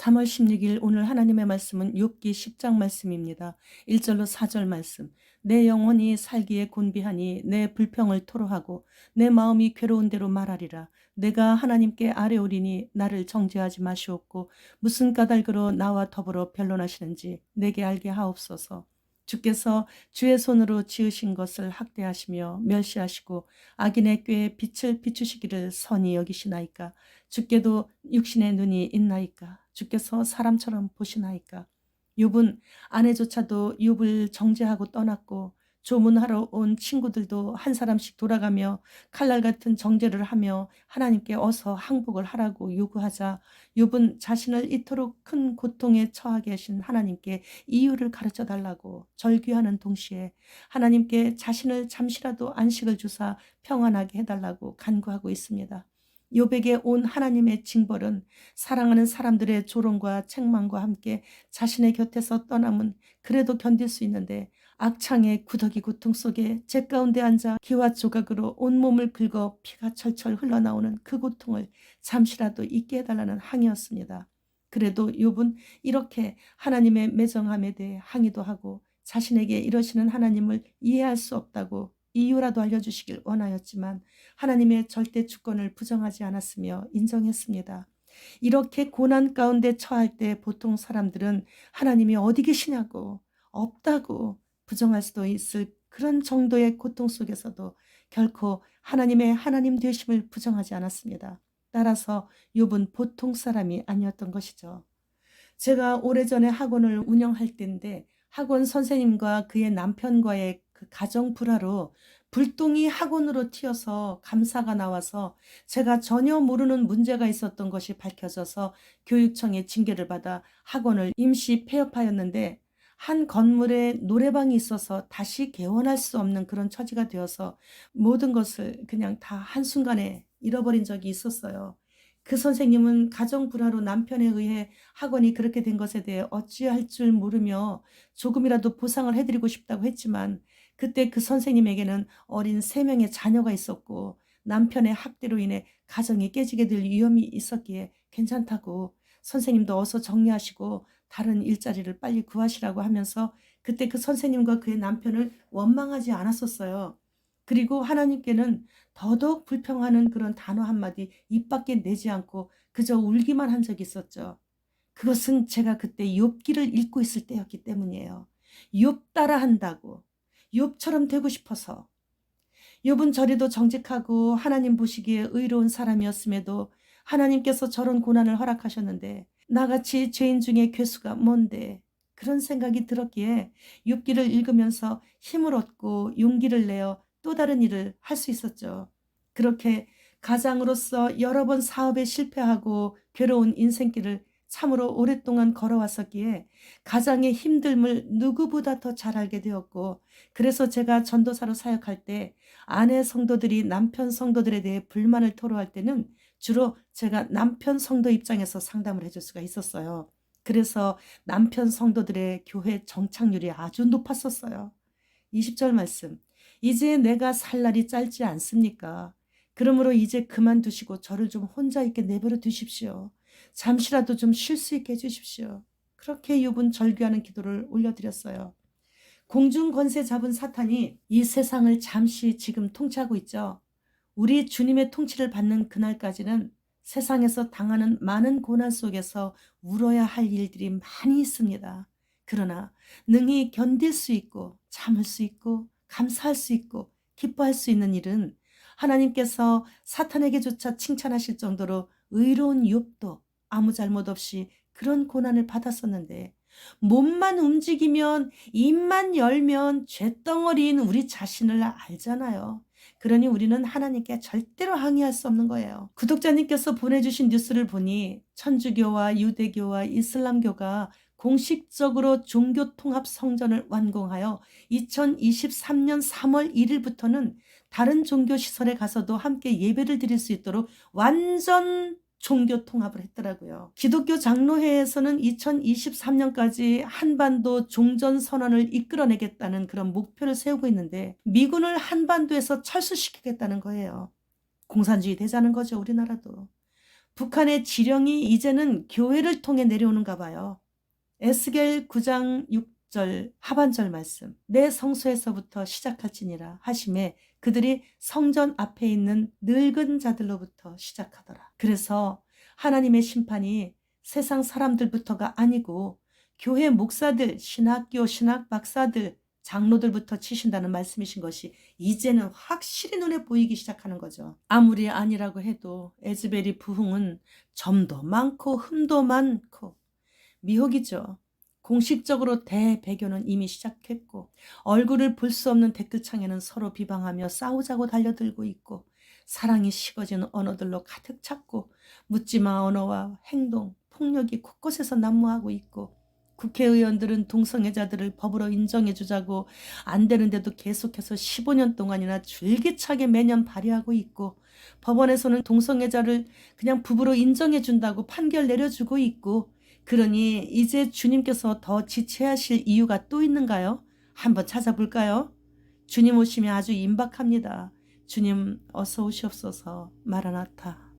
3월 16일 오늘 하나님의 말씀은 욥기 10장 말씀입니다. 1절로 4절 말씀. 내 영혼이 살기에 곤비하니 내 불평을 토로하고 내 마음이 괴로운 대로 말하리라. 내가 하나님께 아뢰오리니 나를 정죄하지 마시옵고 무슨 까닭으로 나와 더불어 변론하시는지 내게 알게 하옵소서. 주께서 주의 손으로 지으신 것을 학대하시며 멸시하시고 악인의 꾀에 빛을 비추시기를 선히 여기시나이까 주께도 육신의 눈이 있나이까 주께서 사람처럼 보시나이까 욥은 아내조차도 욥을 정죄하고 떠났고 조문하러 온 친구들도 한 사람씩 돌아가며 칼날 같은 정죄를 하며 하나님께 어서 항복을 하라고 요구하자 욥은 자신을 이토록 큰 고통에 처하게 하신 하나님께 이유를 가르쳐 달라고 절규하는 동시에 하나님께 자신을 잠시라도 안식을 주사 평안하게 해달라고 간구하고 있습니다. 욥에게 온 하나님의 징벌은 사랑하는 사람들의 조롱과 책망과 함께 자신의 곁에서 떠남은 그래도 견딜 수 있는데 악창의 구더기 고통 속에 제 가운데 앉아 기와 조각으로 온몸을 긁어 피가 철철 흘러나오는 그 고통을 잠시라도 잊게 해달라는 항이었습니다. 그래도 욥은 이렇게 하나님의 매정함에 대해 항의도 하고 자신에게 이러시는 하나님을 이해할 수 없다고 이유라도 알려주시길 원하였지만 하나님의 절대 주권을 부정하지 않았으며 인정했습니다. 이렇게 고난 가운데 처할 때 보통 사람들은 하나님이 어디 계시냐고 없다고 부정할 수도 있을 그런 정도의 고통 속에서도 결코 하나님의 하나님 되심을 부정하지 않았습니다. 따라서 욥은 보통 사람이 아니었던 것이죠. 제가 오래전에 학원을 운영할 때인데 학원 선생님과 그의 남편과의 그 가정 불화로 불똥이 학원으로 튀어서 감사가 나와서 제가 전혀 모르는 문제가 있었던 것이 밝혀져서 교육청의 징계를 받아 학원을 임시 폐업하였는데 한 건물에 노래방이 있어서 다시 개원할 수 없는 그런 처지가 되어서 모든 것을 그냥 다 한순간에 잃어버린 적이 있었어요. 그 선생님은 가정 불화로 남편에 의해 학원이 그렇게 된 것에 대해 어찌할 줄 모르며 조금이라도 보상을 해드리고 싶다고 했지만 그때 그 선생님에게는 어린 세 명의 자녀가 있었고 남편의 학대로 인해 가정이 깨지게 될 위험이 있었기에 괜찮다고 선생님도 어서 정리하시고 다른 일자리를 빨리 구하시라고 하면서 그때 그 선생님과 그의 남편을 원망하지 않았었어요. 그리고 하나님께는 더더욱 불평하는 그런 단어 한마디 입 밖에 내지 않고 그저 울기만 한 적이 있었죠. 그것은 제가 그때 욥기를 읽고 있을 때였기 때문이에요. 욥 따라 한다고 욥처럼 되고 싶어서 욥은 저리도 정직하고 하나님 보시기에 의로운 사람이었음에도 하나님께서 저런 고난을 허락하셨는데 나같이 죄인 중에 괴수가 뭔데 그런 생각이 들었기에 욥기를 읽으면서 힘을 얻고 용기를 내어 또 다른 일을 할 수 있었죠. 그렇게 가장으로서 여러 번 사업에 실패하고 괴로운 인생길을 참으로 오랫동안 걸어왔었기에 가장의 힘듦을 누구보다 더 잘 알게 되었고 그래서 제가 전도사로 사역할 때 아내 성도들이 남편 성도들에 대해 불만을 토로할 때는 주로 제가 남편 성도 입장에서 상담을 해줄 수가 있었어요. 그래서 남편 성도들의 교회 정착률이 아주 높았었어요. 20절 말씀. 이제 내가 살 날이 짧지 않습니까? 그러므로 이제 그만두시고 저를 좀 혼자 있게 내버려 두십시오. 잠시라도 좀 쉴 수 있게 해주십시오. 그렇게 욥은 절규하는 기도를 올려드렸어요. 공중 권세 잡은 사탄이 이 세상을 잠시 지금 통치하고 있죠. 우리 주님의 통치를 받는 그날까지는 세상에서 당하는 많은 고난 속에서 울어야 할 일들이 많이 있습니다. 그러나 능히 견딜 수 있고 참을 수 있고 감사할 수 있고 기뻐할 수 있는 일은 하나님께서 사탄에게조차 칭찬하실 정도로 의로운 욥도 아무 잘못 없이 그런 고난을 받았었는데 몸만 움직이면 입만 열면 죄덩어리인 우리 자신을 알잖아요. 그러니 우리는 하나님께 절대로 항의할 수 없는 거예요. 구독자님께서 보내주신 뉴스를 보니 천주교와 유대교와 이슬람교가 공식적으로 종교 통합 성전을 완공하여 2023년 3월 1일부터는 다른 종교 시설에 가서도 함께 예배를 드릴 수 있도록 완전 종교 통합을 했더라고요. 기독교 장로회에서는 2023년까지 한반도 종전 선언을 이끌어내겠다는 그런 목표를 세우고 있는데 미군을 한반도에서 철수시키겠다는 거예요. 공산주의 되자는 거죠, 우리나라도. 북한의 지령이 이제는 교회를 통해 내려오는가 봐요. 에스겔 9장 6절 하반절 말씀. 내 성소에서부터 시작할지니라 하심에 그들이 성전 앞에 있는 늙은 자들로부터 시작하더라. 그래서 하나님의 심판이 세상 사람들부터가 아니고 교회 목사들, 신학교 신학 박사들, 장로들부터 치신다는 말씀이신 것이 이제는 확실히 눈에 보이기 시작하는 거죠. 아무리 아니라고 해도 에즈베리 부흥은 점도 많고 흠도 많고 미혹이죠. 공식적으로 대배교는 이미 시작했고 얼굴을 볼 수 없는 댓글창에는 서로 비방하며 싸우자고 달려들고 있고 사랑이 식어지는 언어들로 가득 찼고 묻지마 언어와 행동, 폭력이 곳곳에서 난무하고 있고 국회의원들은 동성애자들을 법으로 인정해 주자고 안 되는데도 계속해서 15년 동안이나 줄기차게 매년 발의하고 있고 법원에서는 동성애자를 그냥 부부로 인정해 준다고 판결 내려주고 있고 그러니 이제 주님께서 더 지체하실 이유가 또 있는가요? 한번 찾아볼까요? 주님 오심이 아주 임박합니다. 주님 어서 오시옵소서 마라나타.